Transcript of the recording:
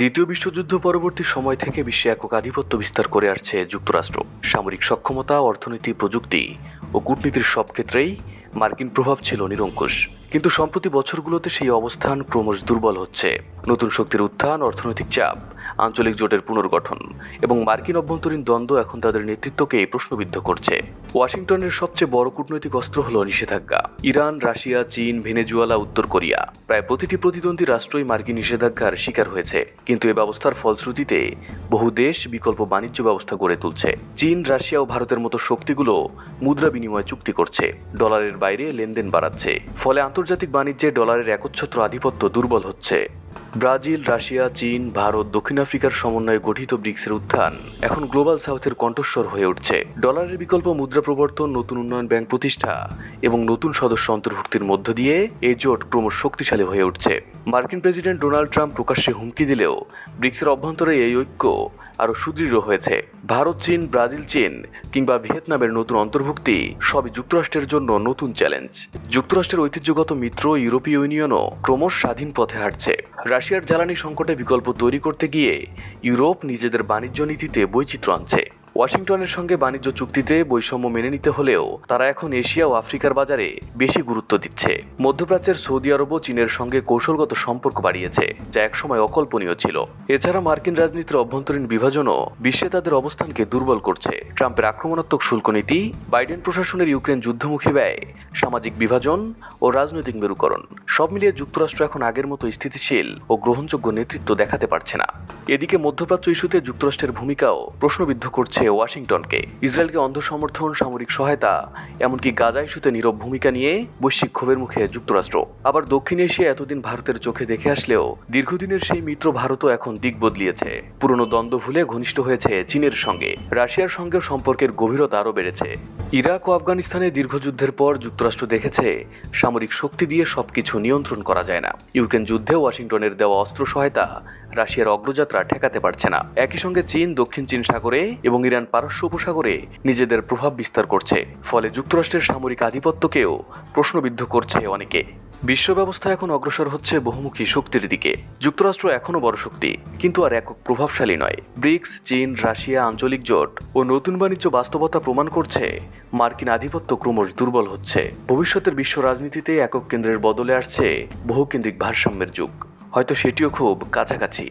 দ্বিতীয় বিশ্বযুদ্ধ পরবর্তী সময় থেকে বিশ্বে একক আধিপত্য বিস্তার করে আসছে যুক্তরাষ্ট্র। সামরিক সক্ষমতা, অর্থনীতি, প্রযুক্তি ও কূটনীতির সব ক্ষেত্রেই মার্কিন প্রভাব ছিল নিরঙ্কুশ। কিন্তু সম্প্রতি বছরগুলোতে সেই অবস্থান ক্রমশ দুর্বল হচ্ছে। নতুন শক্তির উত্থান, অর্থনৈতিক চাপ আঞ্চলিক জোটের পুনর্গঠন এবং মার্কিন অভ্যন্তরীণ দ্বন্দ্ব এখন তাদের নেতৃত্বকে প্রশ্নবিদ্ধ করছে। ওয়াশিংটনের সবচেয়ে বড় কূটনৈতিক অস্ত্র হল নিষেধাজ্ঞা। ইরান, রাশিয়া, চীন, ভেনেজুয়েলা, উত্তর কোরিয়া প্রায় প্রতিটি প্রতিদ্বন্দ্বী রাষ্ট্রই মার্কিন নিষেধাজ্ঞার শিকার হয়েছে। কিন্তু এ ব্যবস্থার ফলশ্রুতিতে বহু দেশ বিকল্প বাণিজ্য ব্যবস্থা গড়ে তুলছে। চীন, রাশিয়া ও ভারতের মতো শক্তিগুলো মুদ্রা বিনিময় চুক্তি করছে। ডলারের বাইরে লেনদেন বাড়াচ্ছে। ফলে আন্তর্জাতিক বাণিজ্যে ডলারের একচ্ছত্র আধিপত্য দুর্বল হচ্ছে। ব্রাজিল, রাশিয়া, চীন, ভারত, দক্ষিণ আফ্রিকার সমন্বয়ে গঠিত ব্রিক্সের উত্থান এখন গ্লোবাল সাউথের কণ্ঠস্বর হয়ে উঠছে। ডলারের বিকল্প মুদ্রা প্রবর্তন, নতুন উন্নয়ন ব্যাংক প্রতিষ্ঠা এবং নতুন সদস্য অন্তর্ভুক্তির মধ্য দিয়ে এই জোট ক্রমশ শক্তিশালী হয়ে উঠছে। মার্কিন প্রেসিডেন্ট ডোনাল্ড ট্রাম্প প্রকাশ্যে হুমকি দিলেও ব্রিক্সের অভ্যন্তরে এই ঐক্য আরও সুদৃঢ় হয়েছে। ভারত, চীন, ব্রাজিল, চীন কিংবা ভিয়েতনামের নতুন অন্তর্ভুক্তি সবই যুক্তরাষ্ট্রের জন্য নতুন চ্যালেঞ্জ। যুক্তরাষ্ট্রের ঐতিহ্যগত মিত্র, ইউরোপীয় ইউনিয়নও ক্রমশ স্বাধীন পথে হাঁটছে। রাশিয়ার জ্বালানি সংকটে বিকল্প তৈরি করতে গিয়ে ইউরোপ নিজেদের বাণিজ্য নীতিতে বৈচিত্র্য আনছে। ওয়াশিংটনের সঙ্গে বাণিজ্য চুক্তিতে বৈষম্য মেনে নিতে হলেও তারা এখন এশিয়া ও আফ্রিকার বাজারে বেশি গুরুত্ব দিচ্ছে। মধ্যপ্রাচ্যের সৌদি আরবও চীনের সঙ্গে কৌশলগত সম্পর্ক বাড়িয়েছে, যা একসময় অকল্পনীয় ছিল। এছাড়া মার্কিন রাজনীতির অভ্যন্তরীণ বিভাজনও বিশ্বে তাদের অবস্থানকে দুর্বল করছে। ট্রাম্পের আক্রমণাত্মক শুল্ক নীতি, বাইডেন প্রশাসনের ইউক্রেন যুদ্ধমুখী ব্যয়, সামাজিক বিভাজন ও রাজনৈতিক মেরুকরণ, সব মিলিয়ে যুক্তরাষ্ট্র এখন আগের মতো স্থিতিশীল ও গ্রহণযোগ্য নেতৃত্ব দেখাতে পারছে না। এদিকে মধ্যপ্রাচ্য ইস্যুতে যুক্তরাষ্ট্রের ভূমিকাও প্রশ্নবিদ্ধ করছে ওয়াশিংটনকে। ইসরায়েলকে অন্ধ সমর্থন সামরিক সহায়তা, এমনকি গাজা ইস্যুতে নীরব ভূমিকা নিয়ে বৈশ্বিক ক্ষোভের মুখে যুক্তরাষ্ট্র। আবার দক্ষিণ এশিয়া এতদিন ভারতের চোখে দেখে আসলেও দীর্ঘদিনের সেই মিত্র ভারতও এখন দিক বদলিয়েছে। পুরনো দ্বন্দ্ব ভুলে ঘনিষ্ঠ হয়েছে চীনের সঙ্গে। রাশিয়ার সঙ্গেও সম্পর্কের গভীরতা আরও বেড়েছে। ইরাক ও আফগানিস্তানে দীর্ঘযুদ্ধের পর যুক্তরাষ্ট্র দেখেছে, সামরিক শক্তি দিয়ে সবকিছু নিয়ন্ত্রণ করা যায় না। ইউক্রেন যুদ্ধে ওয়াশিংটনের দেওয়া অস্ত্র সহায়তা রাশিয়ার অগ্রযাত্রা ঠেকাতে পারছে না। একই সঙ্গে চীন, দক্ষিণ চীন সাগরে এবং ইরান পারস্য উপসাগরে নিজেদের প্রভাব বিস্তার করছে। ফলে যুক্তরাষ্ট্রের সামরিক আধিপত্যকেও প্রশ্নবিদ্ধ করছে অনেকে। বিশ্ব ব্যবস্থা এখন অগ্রসর হচ্ছে বহুমুখী শক্তির দিকে। যুক্তরাষ্ট্র এখনও বড় শক্তি, কিন্তু আর একক প্রভাবশালী নয়। ব্রিক্স, চীন, রাশিয়া, আঞ্চলিক জোট ও নতুন বাণিজ্য বাস্তবতা প্রমাণ করছে মার্কিন আধিপত্য ক্রমশ দুর্বল হচ্ছে। ভবিষ্যতের বিশ্ব রাজনীতিতে একক কেন্দ্রের বদলে আসছে বহুকেন্দ্রিক ভারসাম্যের যুগ। হয়তো সেটিও খুব কাছাকাছি।